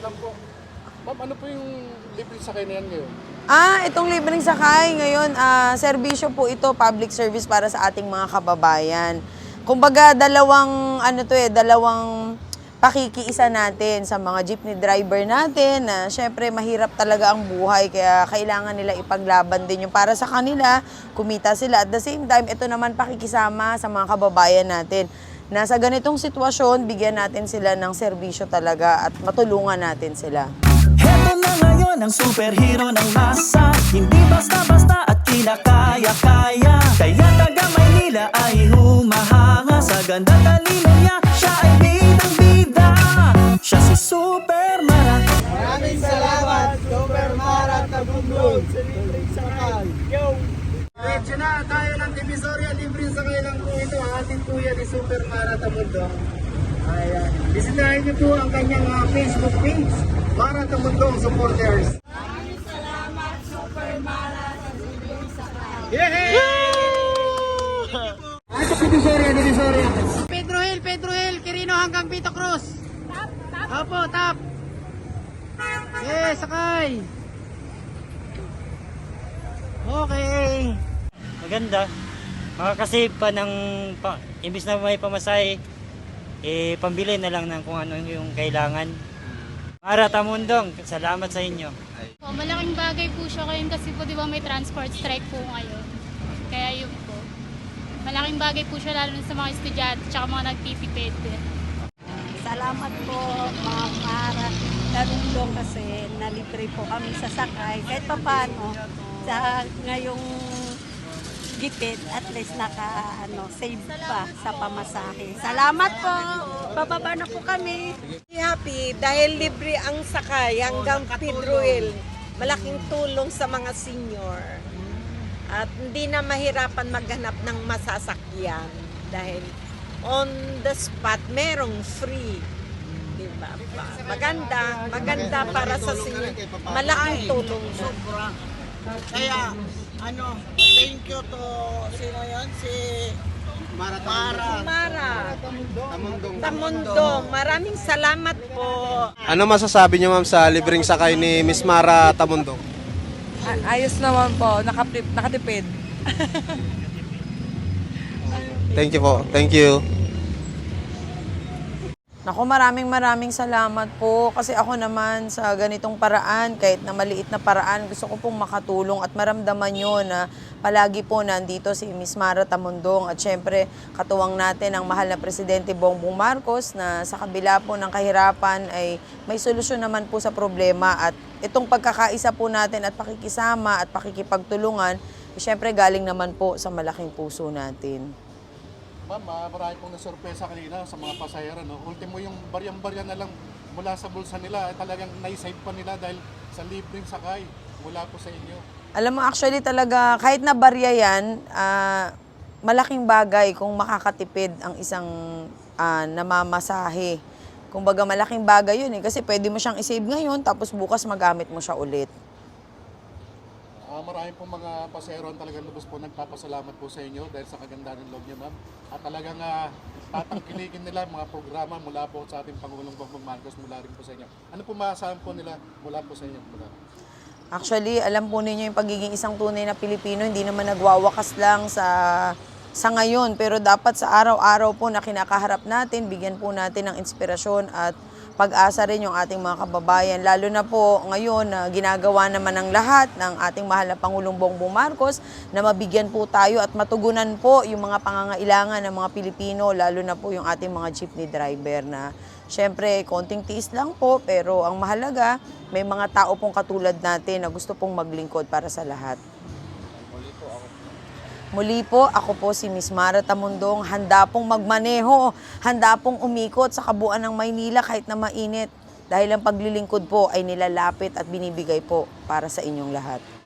lang po. Ma'am, ano po yung libre sakay na yan ngayon? Ah, itong libreng sakay ngayon, ah, serbisyo po ito, public service para sa ating mga kababayan. Kumbaga, dalawang, ano to eh, dalawang pakikiisa natin sa mga jeepney driver natin na syempre mahirap talaga ang buhay kaya kailangan nila ipaglaban din yung para sa kanila, kumita sila. At the same time, ito naman pakikisama sa mga kababayan natin. Na sa ganitong sitwasyon, bigyan natin sila ng serbisyo talaga at matulungan natin sila. Heto na ngayon ang superhero ng masa Hindi basta-basta at kinakaya-kaya Kaya taga Maynila ay humahanga Sa ganda talino niya, siya ay bidang-bida Siya si Super Mara Maraming salamat, Super Marat na sakay. Yo! Diretso na tayo Divisoria, libreng sakay lang po ito. Ating kuya ni Super Marat na Bundog. Ayan. Bisitahin niyo po ang kanyang ah, Facebook page. Marat na Bundog supporters. Maraming salamat, Super Marat sa libreng sakay. Yehey! Divisoria, Divisoria. Pedro Hill, Pedro Hill, Quirino hanggang Pito Cruz. Tap, tap. Opo, tap. Eh, sakay. Okay. Maganda. Makakasave pa ng, pa, imbis na may pamasahe, eh, pambili na lang ng kung ano yung kailangan. Mara Tamundong, salamat sa inyo. Po, malaking bagay po siya ngayon kasi po di ba may transport strike po ngayon. Kaya yun po. Malaking bagay po siya lalo na sa mga estudyante at mga nagtitipid. Salamat po, Ma'am Mara. Darundong kasi nalibre po kami sa sakay. Kahit pa paano, sa ngayong gipit, at least naka, ano, save pa sa pamasahe. Salamat po! Bababa na po kami. happy dahil libre ang sakay hanggang Pedroel. Malaking tulong sa mga senior. At hindi na mahirapan maghanap ng masasakyan dahil on the spot merong free. Di ba? Pa- Maganda, maganda para sa senior. Malaking tulong siya. Kaya, ano, thank you to, sino yan? Si Mara. Mara, Tamundong, maraming salamat po. Ano masasabi niyo ma'am sa libreng sakay ni Miss Mara Tamundong? Ayos naman po, nakatipid. Thank you po. Thank you. Naku, maraming maraming salamat po. Kasi ako naman sa ganitong paraan, kahit na maliit na paraan, gusto ko pong makatulong at maramdaman nyo na palagi po nandito si Miss Mara Tamundong. At syempre katuwang natin ang mahal na Presidente Bongbong Marcos na sa kabila po ng kahirapan ay may solusyon naman po sa problema. At itong pagkakaisa po natin at pakikisama at pakikipagtulungan, eh, syempre galing naman po sa malaking puso natin. Ma'am, ah, marami pong nasurpresa kanina sa mga pasahero. No? Ultimo yung baryang-barya na lang mula sa bulsa nila, eh, talagang naisave pa nila dahil sa libreng sakay mula po sa inyo. Alam mo, actually talaga, kahit na barya yan, ah, malaking bagay kung makakatipid ang isang ah, namamasahe. Kumbaga, malaking bagay yun eh. Kasi pwede mo siyang isave ngayon, tapos bukas magamit mo siya ulit. Marami pong mga pasahero ang talagang lubos po nagpapasalamat po sa inyo dahil sa kaganda ng loob niyo, ma'am. At talagang uh, tatangkilikin nila mga programa mula po sa ating Pangulong Bongbong Marcos mula rin po sa inyo. Ano po maasahan po nila mula po sa inyo? Mula? Actually, alam po ninyo yung pagiging isang tunay na Pilipino, hindi naman nagwawakas lang sa sa ngayon. Pero dapat sa araw-araw po na kinakaharap natin, bigyan po natin ng inspirasyon at pag-asa rin yung ating mga kababayan. Lalo na po ngayon na ginagawa naman ng lahat ng ating mahal na Pangulong Bongbong Marcos na mabigyan po tayo at matugunan po yung mga pangangailangan ng mga Pilipino, lalo na po yung ating mga jeepney driver na Siyempre, konting tiis lang po, pero ang mahalaga, may mga tao pong katulad natin na gusto pong maglingkod para sa lahat. Muli po, ako po si Miss Mara Tamundong, handa pong magmaneho, handa pong umikot sa kabuuan ng Maynila kahit na mainit. Dahil ang paglilingkod po ay nilalapit at binibigay po para sa inyong lahat.